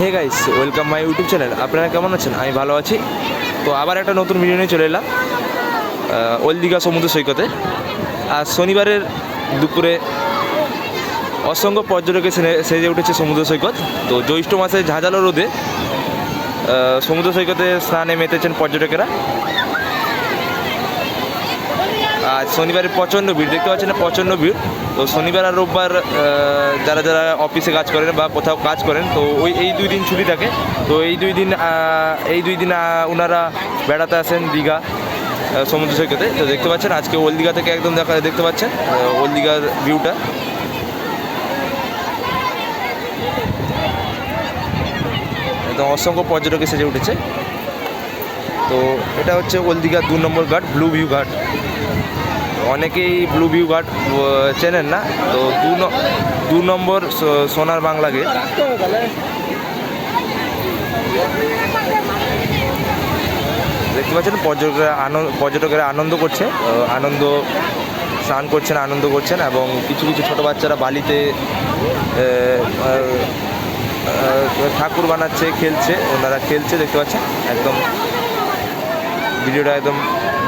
Hey guys welcome my YouTube channel আপনারা কেমন আছেন? আমি ভালো আছি। তো আবার একটা নতুন ভিডিও নিয়ে চলে এলাম। ওলদিঘা সমুদ্র সৈকতে। আর শনিবারের দুপুরে অসংখ্য পর্যটকে সেজে উঠেছে সমুদ্র সৈকত। তো জ্যৈষ্ঠ মাসে ঝাঁঝালো রোদে সমুদ্র সৈকতে স্নানে মেতেছেন পর্যটকেরা। আজ শনিবারে প্রচণ্ড ভিড় দেখতে পাচ্ছেন না প্রচণ্ড ভিড়। তো শনিবার আর রোববার যারা যারা অফিসে কাজ করেন বা কোথাও কাজ করেন তো ওই এই দুই দিন ছুটি থাকে। তো এই দুই দিন এই দুই দিন ওনারা বেড়াতে আসেন দীঘা সমুদ্র সৈকতে। তো দেখতে পাচ্ছেন আজকে ওল দীঘা থেকে একদম দেখা দেখতে পাচ্ছেন আহ, ওল দীঘার ভিউটা। একদম অসংখ্য পর্যটক সেজে উঠেছে। তো এটা হচ্ছে ওল দীঘার দু নম্বর ঘাট ব্লু ভিউ ঘাট। অনেকেই ব্লু ভিউ ঘাট চেনেন না? তো দু দু নম্বর সোনার বাংলা গেট দেখতে পাচ্ছেন, পর্যটকরা আনন্দ, পর্যটকেরা আনন্দ করছে আনন্দ, স্নান করছেন, আনন্দ করছেন, এবং কিছু কিছু ছোটো বাচ্চারা বালিতে ঠাকুর বানাচ্ছে, খেলছে, ওনারা খেলছে, দেখতে পাচ্ছেন, একদম, ভিডিওটা একদম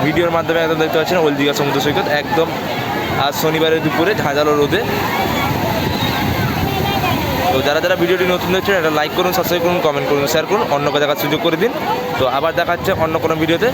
ভিডিওর মাধ্যমে একদম দেখতে পাচ্ছেন ওল দীঘা সমুদ্র সৈকত, একদম আজ শনিবারের দুপুরে ঝাঁঝালো রোদে। তো যারা যারা ভিডিওটি নতুন দেখছেন এটা লাইক করুন সাবস্ক্রাইব করুন কমেন্ট করুন শেয়ার করুন অন্যকে দেখার সুযোগ করে দিন। তো আবার দেখা হচ্ছে অন্য কোনো ভিডিওতে।